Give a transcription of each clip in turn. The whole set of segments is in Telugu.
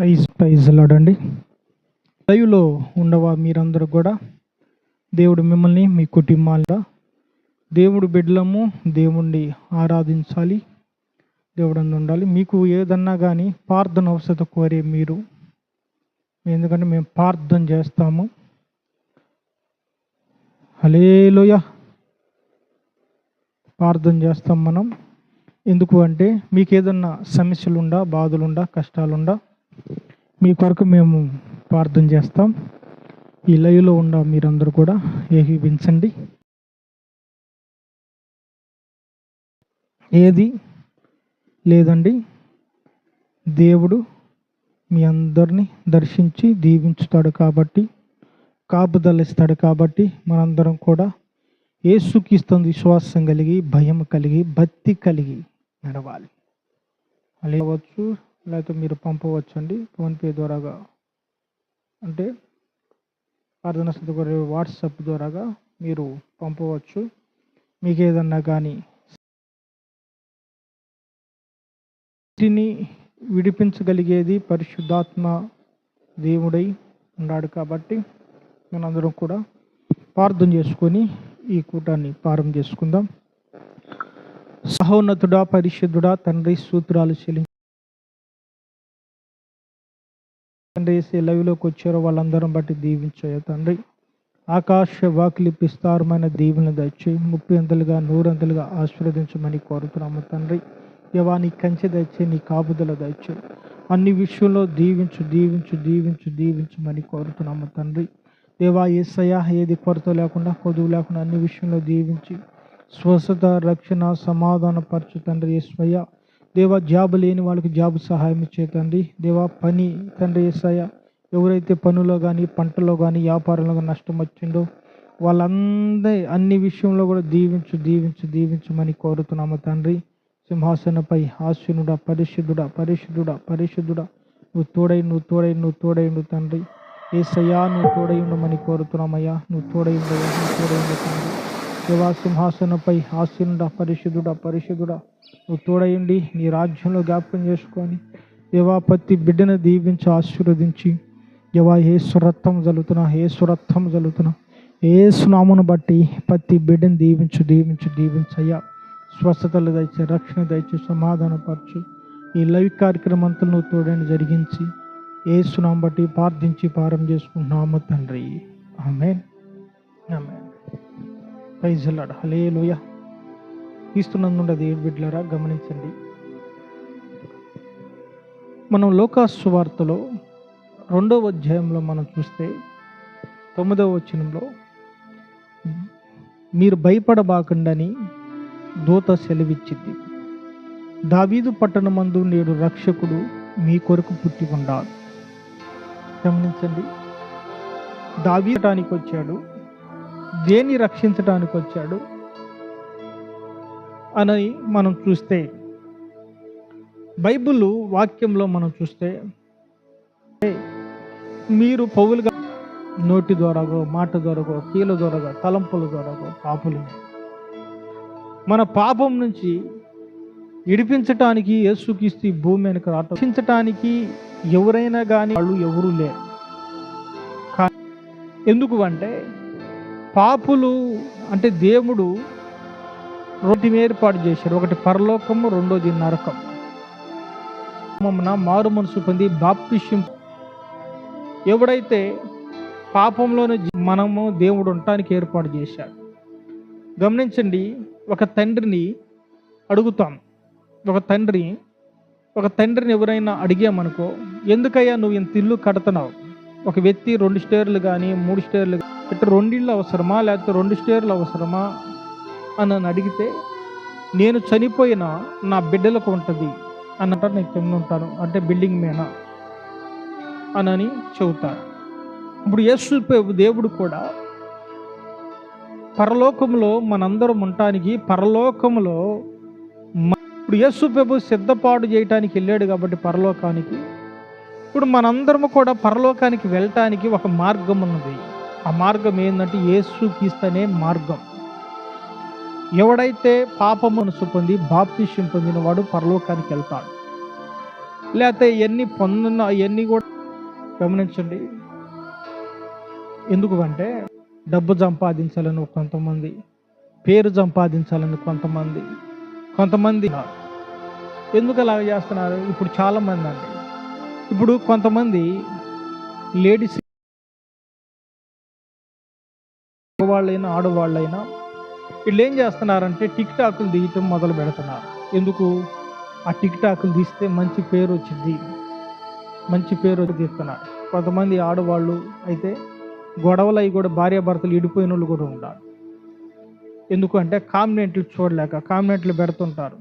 ఐజ్ ప్రైజ్ లాడండి లైవ్లో ఉండవా మీరందరూ కూడా? దేవుడు మిమ్మల్ని మీ కుటుంబాల్లో. దేవుడు బిడ్డలము దేవుణ్ణి ఆరాధించాలి. దేవుడు ఉండాలి. మీకు ఏదన్నా కానీ ప్రార్థన అవసరత కోరే మీరు. ఎందుకంటే మేము ప్రార్థన చేస్తాము. హలేలోయ ప్రార్థన చేస్తాం మనం. ఎందుకు అంటే మీకు ఏదన్నా సమస్యలుండా బాధలుండా కష్టాలుండా మీ కొరకు మేము ప్రార్థన చేస్తాం. ఈ లైవ్లో ఉన్న మీరందరూ కూడా ఏకీపించండి ఏది లేదండి. దేవుడు మీ అందరినీ దర్శించి దీవించుతాడు కాబట్టి కాపుదలిస్తాడు కాబట్టి మనందరం కూడా ఏసుకిస్తుంది విశ్వాసం కలిగి భయం కలిగి భక్తి కలిగి నడవాలి. అలేవచ్చు లేకపోతే మీరు పంపవచ్చు అండి ఫోన్పే ద్వారాగా. అంటే ప్రార్థన స్థితి వాట్సాప్ ద్వారాగా మీరు పంపవచ్చు. మీకు ఏదన్నా కానీ వీటిని విడిపించగలిగేది పరిశుద్ధాత్మ దేవుడై ఉన్నాడు కాబట్టి మనందరం కూడా ప్రార్థన చేసుకొని ఈ కూటాన్ని ప్రారంభం చేసుకుందాం. సహోన్నతుడా పరిశుద్ధుడా తండ్రి సూత్రాలు చెల్లించి తండ్రి వేసే లవిలోకి వచ్చారో వాళ్ళందరం బట్టి దీవించాయ తండ్రి. ఆకాశ వాకిలి విస్తారమైన దీవెన దయచి ముప్పై అంతలుగా నూరంతలుగా ఆశీర్వదించమని కోరుతున్నాము తండ్రి. దేవా నీ కంచె దయచే నీ కాపుదల దచ్చు అన్ని విషయంలో దీవించు దీవించు దీవించు దీవించమని కోరుతున్నాము తండ్రి. దేవా ఏసయ ఏది కొరత లేకుండా కొదువు లేకుండా అన్ని విషయంలో దీవించి స్వస్థత రక్షణ సమాధాన పరచు తండ్రి ఏసయ్య. దేవా జాబ్ లేని వాళ్ళకి జాబ్ సహాయం ఇచ్చే తండ్రి. దేవా పని తండ్రి ఏసయ్య ఎవరైతే పనులో కానీ పంటలో కానీ వ్యాపారంలో కానీ నష్టం వచ్చిందో వాళ్ళందరి అన్ని విషయంలో కూడా దీవించు దీవించు దీవించమని కోరుతున్నాము తండ్రి. సింహాసనపై ఆశీనుడా పరిశుద్ధుడా పరిశుద్ధుడా పరిశుద్ధుడా. నువ్వు తోడై నువ్వు తోడై నువ్వు తోడై నువ్వు తండ్రి. ఏసయ్యా నువ్వు తోడై ఉండమని కోరుతున్నామయ్యా. నువ్వు తోడై ఉండయ్యా నువ్వు తోడై ఉండు తండ్రి. దేవా సింహాసనపై ఆశీనుడ పరిశుద్ధుడ పరిశుద్ధుడ నువ్వు తోడయుండి నీ రాజ్యంలో జ్ఞాపకం చేసుకొని దేవా ప్రతి బిడ్డను దీవించి ఆశీర్వదించి. దేవా ఏ సురత్వం జరుగుతున్నా ఏ సురత్వం జరుగుతున్నా ఏ సునామును బట్టి ప్రతి బిడ్డను దీవించు దీవించు దీవించయ్యా స్వస్థతలు దయచే రక్షణ దయచే సమాధానపరచు ఈ లైవ్ కార్యక్రమంతో నువ్వు తోడని జరిగించి ఏ సునాం బట్టి ప్రార్థించి పారం చేసుకుంటున్నాము తండ్రి. ఆమె ఆమె ప్రైజ్లాడ్ హలే లోయ తీస్తున్నందుండ దేవుడి బిడ్డలారా గమనించండి. మనం లోకాసు వార్తలో రెండవ అధ్యాయంలో మనం చూస్తే తొమ్మిదవ వచనంలో మీరు భయపడబాకండని దూత సెలవిచ్చింది. దావీదు పట్టణమందు నేడు రక్షకుడు మీ కొరకు పుట్టి ఉన్నాడు గమనించండి. దావీటానికి వచ్చాడు. దేన్ని రక్షించడానికి వచ్చాడు అని మనం చూస్తే బైబిల్ వాక్యంలో మనం చూస్తే మీరు పౌలుగా నోటి ద్వారాగో మాట ద్వారాగో కీల ద్వారాగో తలంపుల ద్వారాగో పాపులు. మన పాపం నుంచి విడిపించటానికి యేసుక్రీస్తు భూమి వెనుక రక్షించటానికి ఎవరైనా కానీ వాళ్ళు ఎవరు లేరు. ఎందుకు అంటే పాపులు అంటే దేవుడు రెండుని ఏర్పాటు చేశాడు. ఒకటి పరలోకము రెండోది నరకం. మమ్మన మారు మనసు పొంది బాప్తిష్యం ఎవడైతే పాపంలోనే మనము దేవుడు ఉండటానికి ఏర్పాటు చేశాడు. గమనించండి ఒక తండ్రిని అడుగుతాం. ఒక తండ్రి ఒక తండ్రిని ఎవరైనా అడిగామనుకో ఎందుకయ్యా నువ్వు ఇంత ఇల్లు కడుతున్నావు? ఒక వ్యక్తి రెండు స్టేర్లు కానీ మూడు స్టేర్లు ఇట్లా రెండిళ్ళు అవసరమా? లేకపోతే రెండు స్టేర్లు అవసరమా? అని నన్ను అడిగితే నేను చనిపోయిన నా బిడ్డలకు ఉంటుంది అన్నట్టు నేను చెప్తూ ఉంటాను అంటే బిల్డింగ్ మీద అని చెబుతాను ఇప్పుడు యేసు దేవుడు కూడా పరలోకంలో మనందరం ఉండటానికి పరలోకంలో ఇప్పుడు యేసు ప్రభు సిద్ధపాటు చేయటానికి వెళ్ళాడు కాబట్టి పరలోకానికి ఇప్పుడు మనందరము కూడా పరలోకానికి వెళ్ళటానికి ఒక మార్గం ఉన్నది. ఆ మార్గం ఏంటంటే యేసు క్రీస్తనే మార్గం. ఎవడైతే పాప మనసు పొంది బాప్తిష్యం పొందిన వాడు పరలోకానికి వెళ్తాడు. లేకపోతే ఎన్ని పొందిన అవన్నీ కూడా గమనించండి. ఎందుకు అంటే డబ్బు సంపాదించాలని కొంతమంది పేరు సంపాదించాలని కొంతమంది కొంతమంది ఎందుకు అలా చేస్తున్నారు? ఇప్పుడు చాలామంది అండి. ఇప్పుడు కొంతమంది లేడీస్ మగవాళ్ళైనా ఆడవాళ్ళైనా వీళ్ళు ఏం చేస్తున్నారంటే టిక్ టాకులు తీయటం మొదలు పెడుతున్నారు. ఎందుకు? ఆ టిక్ టాకులు తీస్తే మంచి పేరు వచ్చింది మంచి పేరు తీస్తున్నారు. కొంతమంది ఆడవాళ్ళు అయితే గొడవలు అవి కూడా భార్యాభర్తలు ఇడిపోయిన వాళ్ళు కూడా ఉన్నారు ఎందుకంటే కామినెంట్లు చూడలేక కామినెంట్లు పెడుతుంటారు.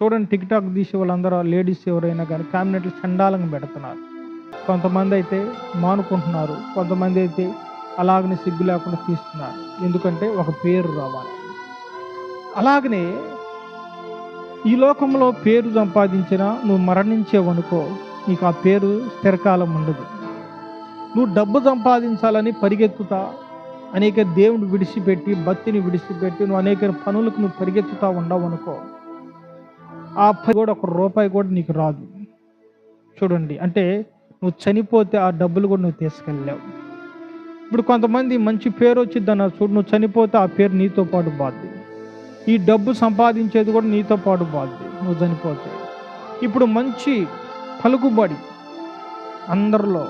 చూడండి టిక్ టాక్ తీసే వాళ్ళందరూ లేడీస్ ఎవరైనా కానీ కామినెంట్లు చండాలంగా పెడుతున్నారు. కొంతమంది అయితే మానుకుంటున్నారు. కొంతమంది అయితే అలాగనే సిగ్గు లేకుండా తీస్తున్నారు. ఎందుకంటే ఒక పేరు రావాలి. అలాగనే ఈ లోకంలో పేరు సంపాదించిన నువ్వు మరణించేవనుకో నీకు ఆ పేరు స్థిరకాలం ఉండదు. నువ్వు డబ్బు సంపాదించాలని పరిగెత్తుతా అనేక దేవుని విడిచిపెట్టి భక్తిని విడిచిపెట్టి నువ్వు అనేక పనులకు నువ్వు పరిగెత్తుతా ఉండవు అనుకో ఆ పని కూడా ఒక రూపాయి కూడా నీకు రాదు. చూడండి అంటే నువ్వు చనిపోతే ఆ డబ్బులు కూడా నువ్వు తీసుకెళ్ళలేవు. ఇప్పుడు కొంతమంది మంచి పేరు వచ్చింది అన్నారు చూడు నువ్వు చనిపోతే ఆ పేరు నీతో పాటు బాధ్యత. ఈ డబ్బు సంపాదించేది కూడా నీతో పాటు బాధ్యత. నువ్వు చనిపోతే. ఇప్పుడు మంచి పలుకుబడి అందరిలో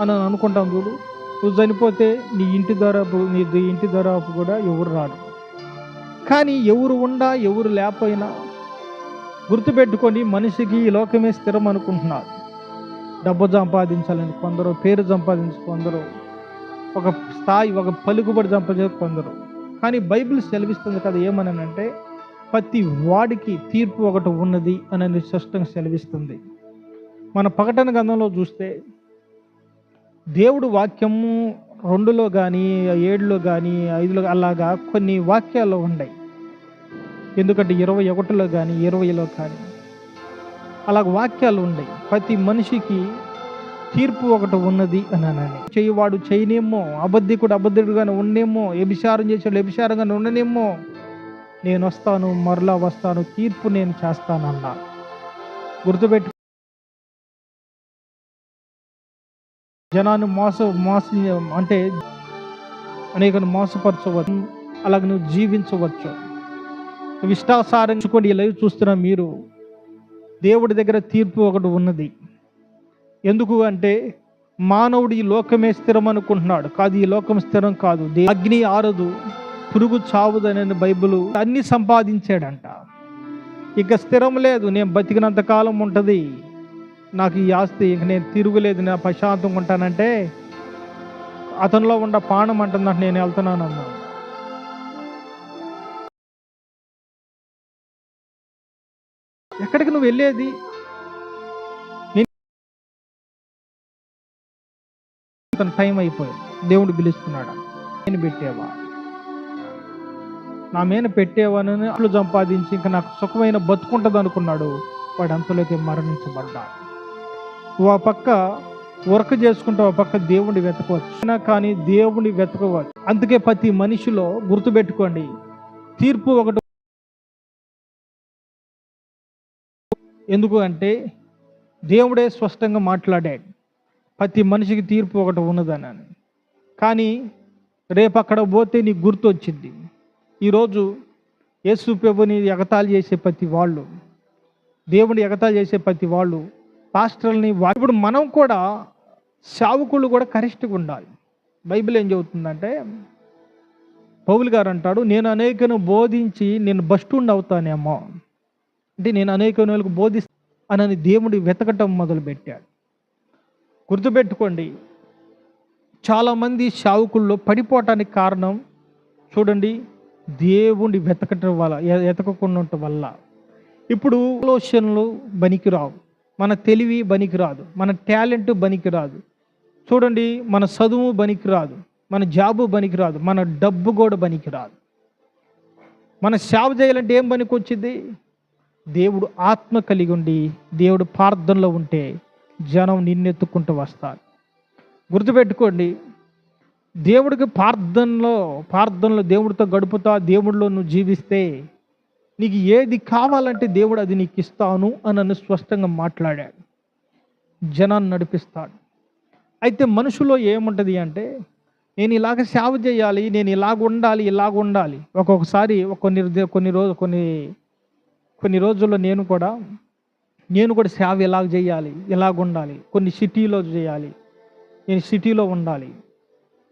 అని అనుకుంటాం చూడు. నువ్వు చనిపోతే నీ ఇంటి దరాపు నీ ఇంటి దరాపు కూడా ఎవరు రాడు కానీ ఎవరు ఉండా ఎవరు లేకపోయినా గుర్తుపెట్టుకొని మనిషికి ఈ లోకమే స్థిరం అనుకుంటున్నారు డబ్బు సంపాదించాలని కొందరు పేరు సంపాదించి కొందరు ఒక స్థాయి ఒక పలుకుబడి సంపాదించే పొందరు కానీ బైబిల్ సెలవిస్తుంది కదా ఏమనంటే ప్రతి వాడికి తీర్పు ఒకటి ఉన్నది అనేది స్పష్టంగా సెలవిస్తుంది. మన ప్రకటన గ్రంథంలో చూస్తే దేవుడు వాక్యము రెండులో కానీ ఏడులో కానీ ఐదులో అలాగా కొన్ని వాక్యాలు ఉన్నాయి ఎందుకంటే ఇరవై ఒకటిలో కానీ ఇరవైలో కానీ అలాగ వాక్యాలు ఉన్నాయి ప్రతి మనిషికి తీర్పు ఒకటి ఉన్నది అని అనని చేయవాడు చేయనేమో అబద్ధికుడు అబద్ధికుడుగానే ఉండేమో ఎభిచారం చేసేవాడు ఎభిచారంగానే ఉండనేమో నేను వస్తాను మరలా వస్తాను తీర్పు నేను చేస్తానన్నా. గుర్తుపెట్టు. జనాన్ని మోస మోస అంటే అనేకను మోసపరచవచ్చు. అలాగే నువ్వు జీవించవచ్చు. నువ్వు ఇష్టాసారం ఈ లైవ్ చూస్తున్న మీరు. దేవుడి దగ్గర తీర్పు ఒకటి ఉన్నది. ఎందుకు అంటే మానవుడు ఈ లోకమే స్థిరం అనుకుంటున్నాడు. కాదు ఈ లోకం స్థిరం కాదు. అగ్ని ఆరదు పురుగు చావుదనని బైబిల్ అన్ని సంపాదించాడంట. ఇక స్థిరం లేదు నేను బతికినంత కాలం ఉంటుంది. నాకు ఈ ఆస్తి ఇంక నేను తిరుగులేదు నేను ప్రశాంతంగా ఉంటానంటే అతనిలో ఉన్న పానం అంటుందంటే నేను వెళ్తున్నాను అన్నాను ఎక్కడికి నువ్వు వెళ్ళేది? తన టైం అయిపోయింది దేవుడు పిలుస్తున్నాడు? నేను పెట్టేవా? నా మీద పెట్టేవానని అట్లు సంపాదించి ఇంకా నాకు సుఖమైన బతుకుంటుంది అనుకున్నాడు వాడు అంతలోకి మరణించబడ్డాడు. ఓ పక్క వర్క్ చేసుకుంటే ఒక పక్క దేవుడిని వెతకవచ్చు. కానీ దేవుడిని వెతకవచ్చు. అందుకే ప్రతి మనిషిలో గుర్తుపెట్టుకోండి. తీర్పు ఒకటి ఎందుకు అంటే దేవుడే స్పష్టంగా మాట్లాడాడు. ప్రతి మనిషికి తీర్పు ఒకటి ఉన్నదని అని. కానీ రేపు అక్కడ పోతే నీకు గుర్తు వచ్చింది ఈరోజు యేసు ప్రభుని ఎగతాళి చేసే ప్రతి వాళ్ళు దేవుని ఎగతాళి చేసే ప్రతి వాళ్ళు పాస్టర్ని ఇప్పుడు మనం కూడా సేవకులు కూడా కరెక్ట్గా ఉండాలి. బైబిల్ ఏం చెబుతుందంటే పౌలు గారు అంటాడు నేను అనేకను బోధించి నేను బస్టుండ్ అవుతానేమో. అంటే నేను అనేక వాళ్ళకు బోధిస్తా అనని దేవుడి వెతకటం మొదలుపెట్టాడు. గుర్తుపెట్టుకోండి. చాలామంది శావుకుల్లో పడిపోవటానికి కారణం చూడండి దేవుణ్ణి వెతకటం వల్ల వెతకకుండా ఉండటం వల్ల. ఇప్పుడు ఆలోచనలు బనికిరావు. మన తెలివి బనికిరాదు. మన టాలెంట్ బనికిరాదు. చూడండి మన చదువు బనికిరాదు. మన జాబు బనికిరాదు. మన డబ్బు కూడా బనికిరాదు. మన సేవ చేయాలంటే ఏం పనికి వచ్చింది దేవుడు ఆత్మ కలిగి ఉండి దేవుడు ప్రార్థనలో ఉంటే జనం నిన్నెత్తుకుంటూ వస్తారు. గుర్తుపెట్టుకోండి దేవుడికి ప్రార్థనలో ప్రార్థనలో దేవుడితో గడుపుతా దేవుడిలో నువ్వు జీవిస్తే నీకు ఏది కావాలంటే దేవుడు అది నీకు ఇస్తాను అని నన్ను స్పష్టంగా మాట్లాడాడు. జనాన్ని నడిపిస్తాడు. అయితే మనుషులో ఏముంటుంది అంటే నేను ఇలాగ సేవ చేయాలి నేను ఇలాగ ఉండాలి ఇలాగ ఉండాలి. ఒక్కొక్కసారి కొన్ని కొన్ని రోజు కొన్ని కొన్ని రోజుల్లో నేను కూడా నేను కూడా సేవ ఇలాగ చేయాలి? ఇలాగ ఉండాలి? కొన్ని సిటీలో చేయాలి. నేను సిటీలో ఉండాలి.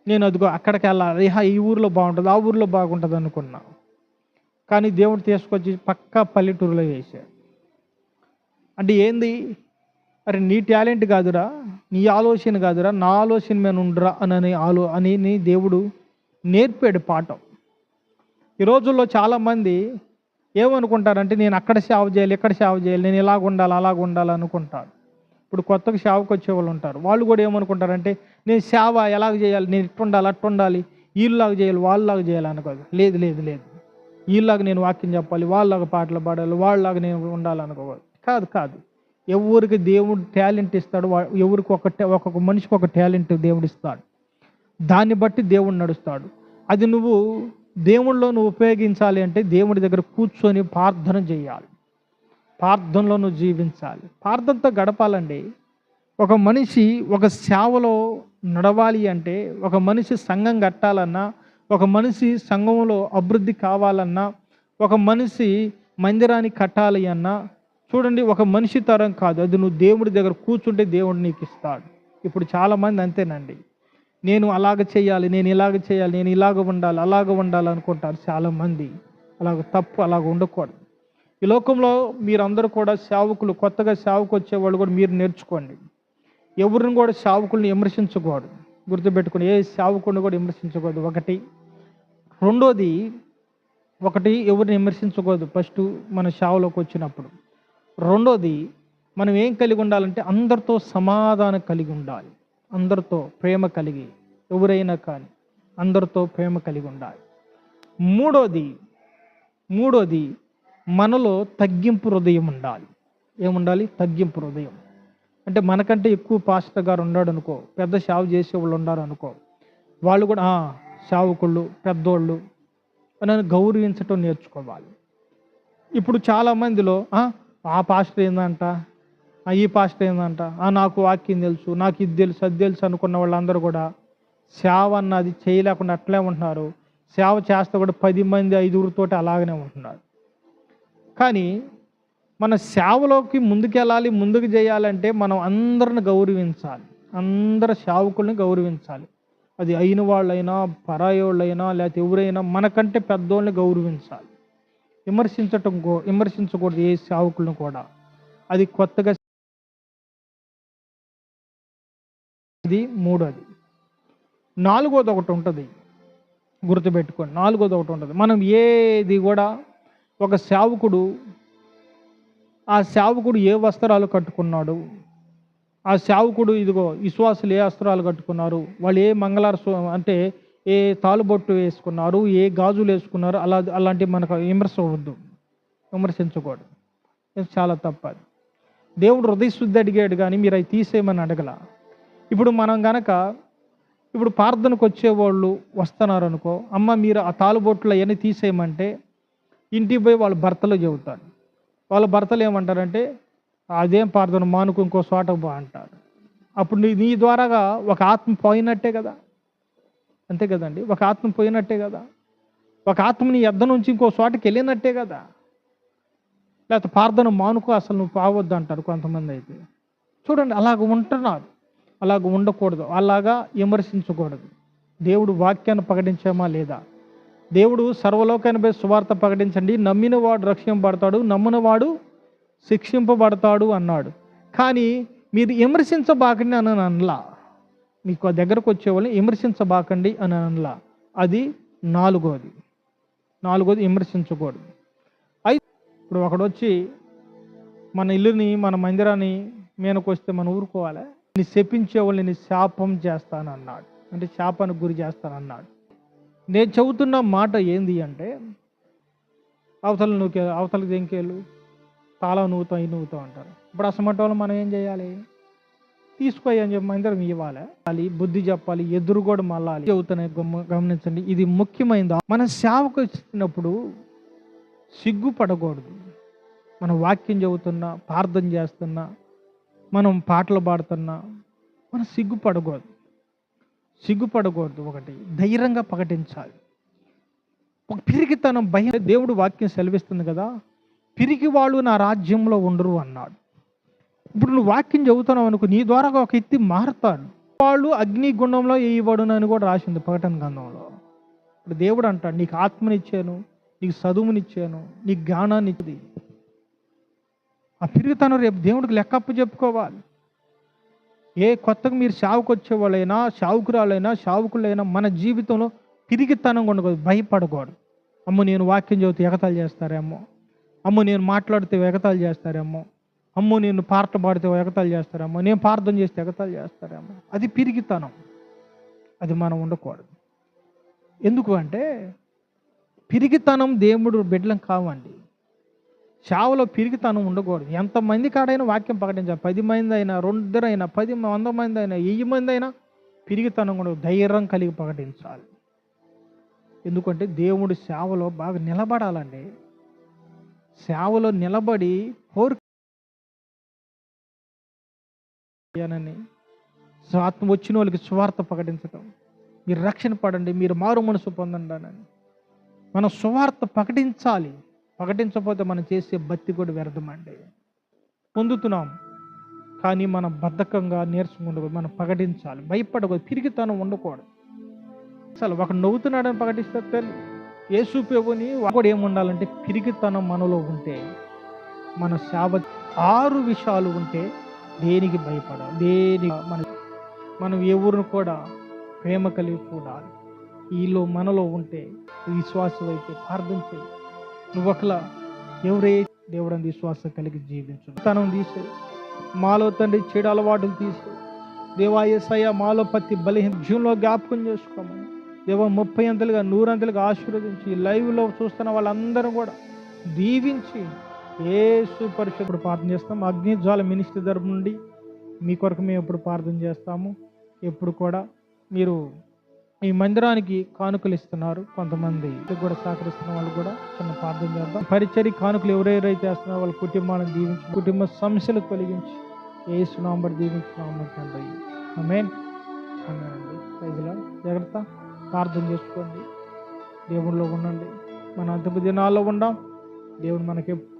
నేను అదిగో అక్కడికి వెళ్ళాలి. "హా, ఈ ఊరిలో బాగుంటుంది. ఆ ఊరిలో బాగుంటుంది అనుకున్నా. కానీ దేవుడు తీసుకొచ్చి పక్కా పల్లెటూరులో వేశాడు అంటే ఏంది? అరే నీ టాలెంట్ కాదురా. నీ ఆలోచన కాదురా. నా ఆలోచన మీద ఉండరా అని ఆలో అని దేవుడు నేర్పాడు పాఠం. ఈ రోజుల్లో చాలామంది ఏమనుకుంటారంటే నేను అక్కడ సేవ చేయాలి ఇక్కడ సేవ చేయాలి నేను ఇలాగ ఉండాలి అలాగ ఉండాలి అనుకుంటారు. ఇప్పుడు కొత్తగా సేవకు వచ్చే వాళ్ళు ఉంటారు. వాళ్ళు కూడా ఏమనుకుంటారంటే నేను సేవ ఎలాగ చేయాలి? నేను ఇట్టు ఉండాలి అట్టు ఉండాలి వీళ్ళలాగా చేయాలి వాళ్ళలాగా చేయాలి అనుకోదు. లేదు లేదు లేదు. వీళ్ళలాగా నేను వాక్యం చెప్పాలి వాళ్ళలాగా పాటలు పాడాలి వాళ్ళలాగా నేను ఉండాలి అనుకోవాలి కాదు కాదు. ఎవరికి దేవుడు టాలెంట్ ఇస్తాడు వా- ఎవరికి ఒక ఒక్కొక్క మనిషికి ఒక టాలెంట్ దేవుడు ఇస్తాడు. దాన్ని బట్టి దేవుడు నడుస్తాడు. అది నువ్వు దేవుళ్ళలో నువ్వు ఉపయోగించాలి అంటే దేవుడి దగ్గర కూర్చొని ప్రార్థన చేయాలి. ప్రార్థనలో నువ్వు జీవించాలి. ప్రార్థనతో గడపాలండి. ఒక మనిషి ఒక సేవలో నడవాలి అంటే ఒక మనిషి సంఘం కట్టాలన్నా ఒక మనిషి సంఘంలో అభివృద్ధి కావాలన్నా ఒక మనిషి మందిరాన్ని కట్టాలి అన్నా చూడండి ఒక మనిషి తరం కాదు. అది నువ్వు దేవుడి దగ్గర కూర్చుంటే దేవుడు నీకు ఇస్తాడు. ఇప్పుడు చాలామంది అంతేనండి. నేను అలాగ చేయాలి నేను ఇలాగ చేయాలి నేను ఇలాగ ఉండాలి అలాగ ఉండాలి అనుకుంటారు చాలామంది. అలాగ తప్పు అలాగ ఉండకూడదు. ఈ లోకంలో మీరందరూ కూడా సేవకులు కొత్తగా సేవకు వచ్చేవాళ్ళు కూడా మీరు నేర్చుకోండి. ఎవరిని కూడా సేవకుల్ని విమర్శించకూడదు. గుర్తుపెట్టుకుని ఏ సేవకుడిని కూడా విమర్శించకూడదు. ఒకటి. రెండోది ఒకటి ఎవరిని విమర్శించకూడదు ఫస్ట్ మన సేవలోకి వచ్చినప్పుడు. రెండోది మనం ఏం కలిగి ఉండాలంటే అందరితో సమాధానం కలిగి ఉండాలి. అందరితో ప్రేమ కలిగి ఎవరైనా కానీ అందరితో ప్రేమ కలిగి ఉండాలి. మూడోది మూడోది మనలో తగ్గింపు హృదయం ఉండాలి. ఏముండాలి? తగ్గింపు హృదయం. అంటే మనకంటే ఎక్కువ పాస్టర్ గారు ఉన్నాడు అనుకో పెద్ద సేవ చేసే వాళ్ళు ఉన్నారు అనుకో వాళ్ళు కూడా "ఆ, సేవకుళ్ళు పెద్దోళ్ళు నన్ను గౌరవించటం నేర్చుకోవాలి. ఇప్పుడు చాలా మందిలో "ఆ, పాస్టర్ ఏందంట? ఈ పాస్టర్ ఏందంట? "ఆ, నాకు వాక్యం తెలుసు నాకు ఇది తెలుసు అది తెలుసు అనుకున్న వాళ్ళందరూ కూడా సేవ అన్నది చేయలేకుండా అట్లే ఉంటున్నారు. సేవ చేస్తే కూడా పది మంది ఐదుగురితోటి అలాగనే ఉంటున్నారు. కానీ మన సేవలోకి ముందుకెళ్ళాలి ముందుకు చేయాలంటే మనం అందరిని గౌరవించాలి. అందరు సేవకుల్ని గౌరవించాలి. అది అయిన వాళ్ళైనా పరాయి వాళ్ళైనా లేకపోతే ఎవరైనా మనకంటే పెద్దోళ్ళని గౌరవించాలి. విమర్శించటం విమర్శించకూడదు ఏ సేవకులను కూడా. అది కొత్తగా ఇది మూడోది. నాలుగోది ఒకటి ఉంటుంది. గుర్తుపెట్టుకోండి నాలుగోది ఒకటి ఉంటుంది. మనం ఏది కూడా ఒక సేవకుడు ఆ సేవకుడు ఏ వస్త్రాలు కట్టుకున్నాడు ఆ సేవకుడు ఇదిగో విశ్వాసులు ఏ వస్త్రాలు కట్టుకున్నారు వాళ్ళు ఏ మంగళార అంటే ఏ తాలుబొట్టు వేసుకున్నారు ఏ గాజులు వేసుకున్నారు అలా అలాంటివి మనకు విమర్శవద్దు విమర్శించకూడదు చాలా తప్పది. దేవుడు హృదయ శుద్ధి అడిగాడు కానీ మీరు అవి తీసేయమని అడగల. ఇప్పుడు మనం గనక ఇప్పుడు ప్రార్థనకు వచ్చేవాళ్ళు వస్తున్నారు అనుకో అమ్మ మీరు ఆ తాలుబొట్లు అవన్నీ తీసేయమంటే ఇంటికి పోయి వాళ్ళ భర్తలు చెబుతారు. వాళ్ళ భర్తలు ఏమంటారంటే అదేం ప్రార్థన మానుకు ఇంకో చోట బా అంటారు. అప్పుడు నీ నీ ద్వారాగా ఒక ఆత్మ పోయినట్టే కదా. అంతే కదండి? ఒక ఆత్మ పోయినట్టే కదా. ఒక ఆత్మ నీ ఎద్ద నుంచి ఇంకో చోటకి వెళ్ళినట్టే కదా. లేకపోతే ప్రార్థన మానుకో అసలు నువ్వు పావద్దు అంటారు కొంతమంది అయితే. చూడండి అలాగ ఉంటున్నారు. అలాగ ఉండకూడదు. అలాగా విమర్శించకూడదు. దేవుడు వాక్యాన్ని ప్రకటించామా లేదా? దేవుడు సర్వలోకానిపై సువార్త ప్రకటించండి. నమ్మిన వాడు రక్షింపబడతాడు నమ్మిన వాడు శిక్షింపబడతాడు అన్నాడు. కానీ మీరు విమర్శించబాకండి అని అనలా. మీకు ఆ దగ్గరకు వచ్చేవాళ్ళని విమర్శించబాకండి అని అనలా. అది నాలుగోది. నాలుగోది విమర్శించకూడదు. అయితే ఇప్పుడు ఒకడు వచ్చి మన ఇల్లుని మన మందిరాన్ని మేనకొస్తే మనం ఊరుకోవాలి? నీ శపించే వాళ్ళని శాపం చేస్తాను అన్నాడు అంటే శాపానికి గురి చేస్తానన్నాడు. నేను చెబుతున్న మాట ఏంది అంటే అవతల నువ్వు అవతలకి దేనికేళ్ళు తాళం నవ్వుతాం ఈ నవ్వుతాం అంటారు. ఇప్పుడు అసమంటి వాళ్ళు మనం ఏం చేయాలి? తీసుకోయి అని చెప్పి అందరం ఇవ్వాలి. అది బుద్ధి చెప్పాలి ఎదురు కూడా మళ్ళాలి. చెబుతున్నాయి గమ- గమనించండి ఇది ముఖ్యమైనది మన సేవకు వచ్చినప్పుడు సిగ్గుపడకూడదు. మన వాక్యం చెబుతున్నా ప్రార్థన చేస్తున్నా మనం పాటలు పాడుతున్నా మనం సిగ్గుపడకూడదు. సిగ్గుపడకూడదు ఒకటి. ధైర్యంగా ప్రకటించాలి. ఒక పిరికితనం భయం. దేవుడు వాక్యం సెలవిస్తుంది కదా పిరికి వాళ్ళు నా రాజ్యంలో ఉండరు అన్నాడు. ఇప్పుడు నువ్వు వాక్యం చదువుతున్నావు అనుకో నీ ద్వారా ఒక ఎత్తి మారుతాడు వాళ్ళు అగ్ని గుండంలో వేయబడును అని కూడా రాసింది ప్రకటన గ్రంథంలో. ఇప్పుడు దేవుడు అంటాడు నీకు ఆత్మనిచ్చాను నీకు చదువునిచ్చాను నీకు జ్ఞానాన్ని ఇచ్చింది ఆ తిరుగుతాను రేపు దేవుడికి లెక్కప్పు చెప్పుకోవాలి. ఏ కొత్తగా మీరు షావుకు వచ్చేవాళ్ళైనా షావుకురాలైనా షావుకులైనా మన జీవితంలో పిరిగితనం ఉండకూడదు భయపడకూడదు. అమ్మ నేను వాక్యం చదివితే ఎగతాలు చేస్తారేమో. అమ్మ నేను మాట్లాడితే ఎగతాలు చేస్తారేమో. అమ్మో నేను పాట పాడితే ఎగతాలు చేస్తారేమో. నేను ప్రార్థన చేస్తే ఎగతాలు చేస్తారేమో. అది పిరిగితనం అది మనం ఉండకూడదు. ఎందుకు అంటే పిరిగితనం దేవుడు బిడ్డలం కావండి. చావులో పిరిగితనం ఉండకూడదు. ఎంతమంది కాడైనా వాక్యం ప్రకటించాలి. పది మంది అయినా రెండురైనా పది వంద మంది అయినా వెయ్యి మంది అయినా పిరిగితనం కూడా ధైర్యం కలిగి ప్రకటించాలి. ఎందుకంటే దేవుడి సేవలో బాగా నిలబడాలండి. సేవలో నిలబడి కోరు అని స్వార్థ వచ్చిన వాళ్ళకి స్వార్థ ప్రకటించటం. మీరు రక్షణ పడండి మీరు మారు మనసు పొందండి అని. మనం సువార్త ప్రకటించాలి. ప్రకటించకపోతే మనం చేసే బత్తి కూడా వ్యర్థమండి. పొందుతున్నాం. కానీ మనం బద్ధకంగా నేర్చుకుండకూడదు మనం ప్రకటించాలి. భయపడకూడదు. తిరిగితనం ఉండకూడదు. అసలు ఒక నవ్వుతున్నాడని ప్రకటిస్తే తెలు యేసు ప్రభుని కూడా ఏముండాలంటే పిరిగితనం మనలో ఉంటే మన సేవ ఆరు విషయాలు ఉంటే దేనికి భయపడాలి? దేని మన మనం ఎవరిని కూడా ప్రేమ కలిగి చూడాలి ఈలో మనలో ఉంటే విశ్వాసం అయితే ప్రార్థన చేయాలి నువ్వు ఒకలా ఎవరే దేవుడని విశ్వాసం కలిగి జీవించు. తనం తీసే మాలో తండ్రి చెడు అలవాటులు తీసే దేవాయసయ్య మాలో ప్రతి బలహీన జీవంలో జ్ఞాపకం చేసుకోమని దేవ ముప్పై అంతలుగా నూరంతలుగా ఆశీర్వదించి లైవ్లో చూస్తున్న వాళ్ళందరూ కూడా దీవించి ఏ పరిశుద్ధుడు ప్రార్థన చేస్తాం. అగ్ని జ్వాల మినిస్టర్ తరపు నుండి మీ కొరకు మేము ఎప్పుడు ప్రార్థన చేస్తాము. ఎప్పుడు కూడా మీరు ఈ మందిరానికి కానుకలు ఇస్తున్నారు కొంతమంది. కూడా సహకరిస్తున్న వాళ్ళు కూడా చిన్న ప్రార్థన చేద్దాం. పరిచర్య కానుకలు ఎవరెవరైతే వేస్తున్నారో వాళ్ళ కుటుంబాలను దీవించి కుటుంబ సమస్యలు తొలగించి ఏ సునాంబర్ దీవించున్నాము తండ్రి. ఆమేన్. ఆమేనండి. ప్రజల జాగ్రత్త. ప్రార్థన చేసుకోండి. దేవునిలో ఉండండి. మన అంతపు దినాల్లో ఉండం. దేవుడు మనకి